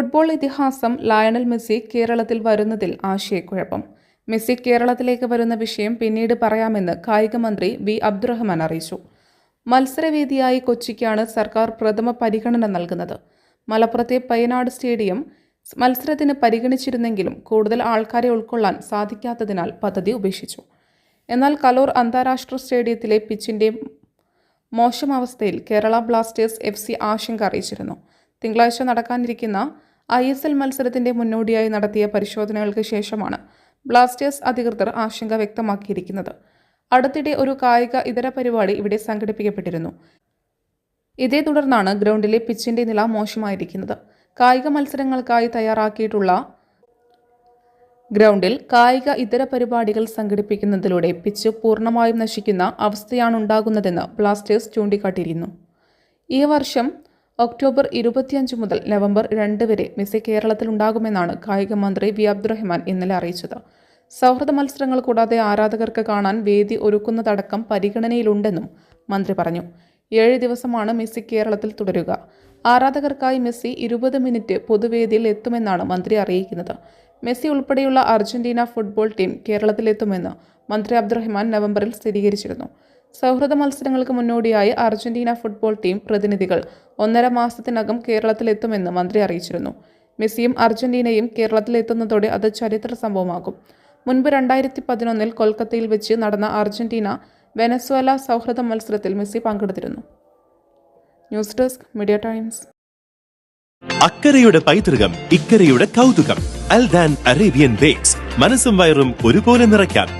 Football ഇതിഹാസം Lionel Messi കേരളത്തിൽ വരുന്നതിൽ ആശയക്കുഴപ്പം. മെസ്സി കേരളത്തിലേക്ക് വരുന്ന വിഷയം പിന്നീട് പറയാമെന്ന് കായിക മന്ത്രി വി അബ്ദുറഹ്മാൻ അറിയിച്ചു. മത്സരവേദിയായി കൊച്ചിക്കാണ് സർക്കാർ പ്രഥമ പരിഗണന നൽകുന്നത്. മലപ്പുറത്തെ പയ്യനാട് സ്റ്റേഡിയം മത്സരത്തിന് പരിഗണിച്ചിരുന്നെങ്കിലും കൂടുതൽ ആൾക്കാരെ ഉൾക്കൊള്ളാൻ സാധിക്കാത്തതിനാൽ പദ്ധതി ഉപേക്ഷിച്ചു. എന്നാൽ കലൂർ അന്താരാഷ്ട്ര സ്റ്റേഡിയത്തിലെ പിച്ചിന്റെ മോശം അവസ്ഥയിൽ കേരള ബ്ലാസ്റ്റേഴ്സ് എഫ് സി ആശങ്ക അറിയിച്ചിരുന്നു. തിങ്കളാഴ്ച നടക്കാനിരിക്കുന്ന ഐ എസ് എൽ മത്സരത്തിന്റെ മുന്നോടിയായി നടത്തിയ പരിശോധനകൾക്ക് ശേഷമാണ് ബ്ലാസ്റ്റേഴ്സ് അധികൃതർ ആശങ്ക വ്യക്തമാക്കിയിരിക്കുന്നത്. അടുത്തിടെ ഒരു കായിക ഇതര പരിപാടി ഇവിടെ സംഘടിപ്പിക്കപ്പെട്ടിരുന്നു. ഇതേ തുടർന്നാണ് ഗ്രൗണ്ടിലെ പിച്ചിന്റെ നില മോശമായിരിക്കുന്നത്. കായിക മത്സരങ്ങൾക്കായി തയ്യാറാക്കിയിട്ടുള്ള ഗ്രൗണ്ടിൽ കായിക ഇതര പരിപാടികൾ സംഘടിപ്പിക്കുന്നതിലൂടെ പിച്ച് പൂർണമായും നശിക്കുന്ന അവസ്ഥയാണ് ഉണ്ടാകുന്നതെന്ന് ബ്ലാസ്റ്റേഴ്സ് ചൂണ്ടിക്കാട്ടിയിരുന്നു. ഈ വർഷം ഒക്ടോബർ ഇരുപത്തിയഞ്ച് മുതൽ നവംബർ രണ്ട് വരെ മെസ്സി കേരളത്തിൽ ഉണ്ടാകുമെന്നാണ് കായിക മന്ത്രി വി അബ്ദുറഹ്മാൻ ഇന്നലെ അറിയിച്ചത്. സൗഹൃദ മത്സരങ്ങൾ കൂടാതെ ആരാധകർക്ക് കാണാൻ വേദി ഒരുക്കുന്നതടക്കം പരിഗണനയിലുണ്ടെന്നും മന്ത്രി പറഞ്ഞു. ഏഴ് ദിവസമാണ് മെസ്സി കേരളത്തിൽ തുടരുക. ആരാധകർക്കായി മെസ്സി ഇരുപത് മിനിറ്റ് പൊതുവേദിയിൽ എത്തുമെന്നാണ് മന്ത്രി അറിയിക്കുന്നത്. മെസ്സി ഉൾപ്പെടെയുള്ള അർജന്റീന ഫുട്ബോൾ ടീം കേരളത്തിലെത്തുമെന്ന് മന്ത്രി അബ്ദുറഹ്മാൻ നവംബറിൽ സ്ഥിരീകരിച്ചിരുന്നു. സൗഹൃദ മത്സരങ്ങൾക്ക് മുന്നോടിയായി അർജന്റീന ഫുട്ബോൾ ടീം പ്രതിനിധികൾ ഒന്നര മാസത്തിനകം കേരളത്തിലെത്തുമെന്ന് മന്ത്രി അറിയിച്ചിരുന്നു. മെസ്സിയും അർജന്റീനയും കേരളത്തിലെത്തുന്നതോടെ അത് ചരിത്ര സംഭവമാകും. മുൻപ് രണ്ടായിരത്തി പതിനൊന്നിൽ കൊൽക്കത്തയിൽ വെച്ച് നടന്ന അർജന്റീന വെനസ്വേല സൗഹൃദ മത്സരത്തിൽ മെസ്സി പങ്കെടുത്തിരുന്നു. News desk media times. അക്കരയുടെ പൈതൃകം ഇക്കരയുടെ കൗതുകം അൽദാൻ അറേബ്യൻ ബേക്സ്. മനസ്സും വയറും ഒരുപോലെ നിറയ്ക്കാം.